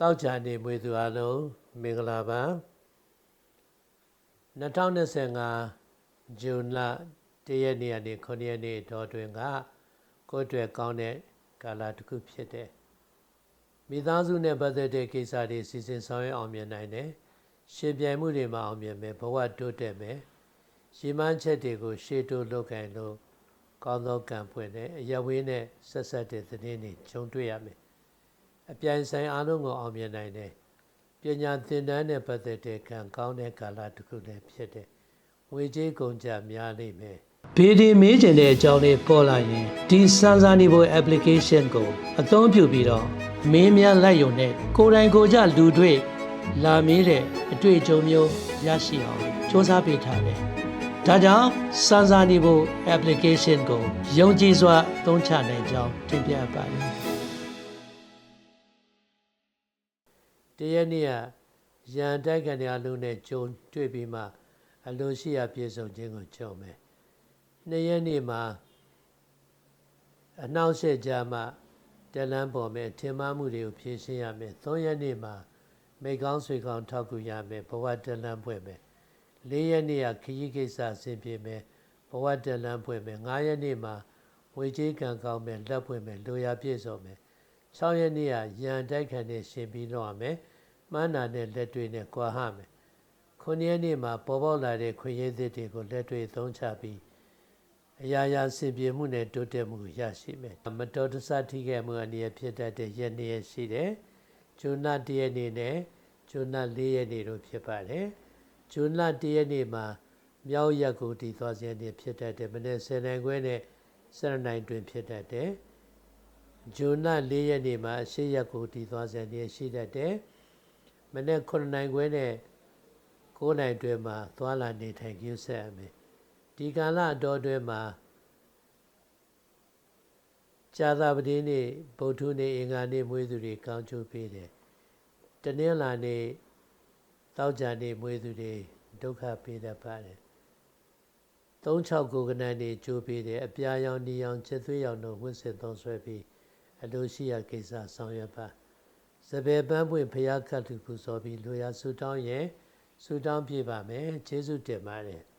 တောက်ကြနေမွေသူအလုံးမင်္ဂလာပါ2025ဇွန်လ1ရက်နေ့ကနေ9ရက်နေ့တော်တွင်ကကိုယ့်အတွက်ကောင်းတဲ့ကာလတစ်ခုဖြစ်တဲ့မိသားစုနဲ့ပတ်သက်တဲ့ကိစ္စတွေစီစဉ်ဆောင်ရွက်အောင်မြင်နိုင်တယ်ရှင်ပြိုင်မှုတွေမှာအောင်မြင်မယ်ဘဝတိုးတက်မယ်ရှင်းမှန်းချက်တွေကို ရှေ့တိုးလုပ်ကင်လို့ကောင်းသောကံဖွင့်တဲ့အရဝေးနဲ့ဆက်ဆက်တဲ့သတင်းတွေဂျုံတွေ့ရမယ် အပြိုင်ဆိုင်အားလုံးကိုအောင်မြင်နိုင်တယ်ပညာသင်တန်းနဲ့ပတ်သက်တဲ့ကံကောင်းတဲ့ကာလတစ်ခုလည်းဖြစ်တယ်ငွေကြေးကုန်ကြများလိမ့်မယ်ဘေဒီမေးကျင်တဲ့အကြောင်းလေးပေါ်လာရင်ဒီစမ်းစာနေဖို့ application ကိုအသုံးပြုပြီးတော့မင်းများလိုက်ရုံနဲ့ကိုယ်တိုင်ကိုယ်ကြလူတွေ့လာမေးတဲ့အတွေ့အကြုံမျိုးရရှိအောင်စ조사ပေးထားတယ်။ဒါကြောင့်စမ်းစာနေဖို့ application ကိုယုံကြည်စွာသုံးချနိုင်ကြောင်းတင်ပြပါတယ်။ တရက်နေ့ကရန်တိုက်ခံရလူနဲ့ဂျုံတွေ့ပြီးမှအလိုရှိရာပြေဆုံးခြင်းကိုကြုံမယ်။နှစ်ရက်နေ့မှာအနှောက်အယှက်ကြမှတလန်းပေါ်မယ်ထင်မှားမှုတွေကိုဖြေရှင်းရမယ်။သုံးရက်နေ့မှာမိကောင်းဆွေကောင်းထောက်ကူရမယ်ဘဝတလန်းဖွဲ့မယ်။လေးရက်နေ့ကခရီးကိစ္စဆင်ပြေမယ်ဘဝတလန်းဖွဲ့မယ်။ငါးရက်နေ့မှာဝေကြီးကံကောင်းမယ်လက်ဖွဲ့မယ်လိုရာပြည့်စုံမယ်။6ရက်နေ့ကရန်တိုက်ခံနဲ့ရှင်ပြီးတော့ရမယ်။ မှန်းနာနဲ့လက်တွေနဲ့ကြွားဟမယ်။ခုနှစ်ရက်နေ့မှာပေါ်ပေါက်လာတဲ့ခွင့်ရည်သစ်တွေကိုလက်တွေသုံးချပြီးအရာရာစင်ပြေမှုနဲ့တိုးတက်မှုရရှိမယ်မတော်တဆထိခဲ့မှုအနေနဲ့ဖြစ်တတ်တဲ့ရက်နေ့ရှိတယ်ဂျွန်လ၁ရက်နေ့နဲ့ဂျွန်လ၄ရက်နေ့တို့ဖြစ်ပါတယ်ဂျွန်လ၁ရက်နေ့မှာမြောက်ရက်ကိုတည်သွားခြင်းနေ့ဖြစ်တတ်တယ်မနေ့10နိုင်ခွဲနဲ့7နိုင်တွင်ဖြစ်တတ်တယ်ဂျွန်လ၄ရက်နေ့မှာအရှိရက်ကိုတည်သွားခြင်းနေ့ရှိတတ်တယ် မနေ့9နိုင်ခွဲနဲ့9နိုင်တွင်မှာသွားလာနေထိုင်ကျူးဆက်အမယ်ဒီကာလအတော်အတွင်းမှာဇာတာပတိနေ့ဗုဒ္ဓနေ့အင်္ဂါနေ့မွေးသူတွေကောင်းကျိုးပေးတယ်။တနင်္လာနေ့တောက်ကြနေ့မွေးသူတွေဒုက္ခပေးတတ်ပါတယ်။36ကိုကနန်နေ့ကျိုးပေးတယ်အပြာရောင်နီရောင်ချက်သွေးရောင်တို့ဝတ်ဆင်သုံးဆွဲပြီးအလိုရှိရာကိစ္စဆောင်ရွက်ပါ။ စပယ်ပန်းပွင့်ဖရာခတ်သူပူဇော်ပြီးလူရဆူတောင်းရဲ့ဆူတောင်းပြပါမယ်။ကျေးဇူးတင်ပါတယ်။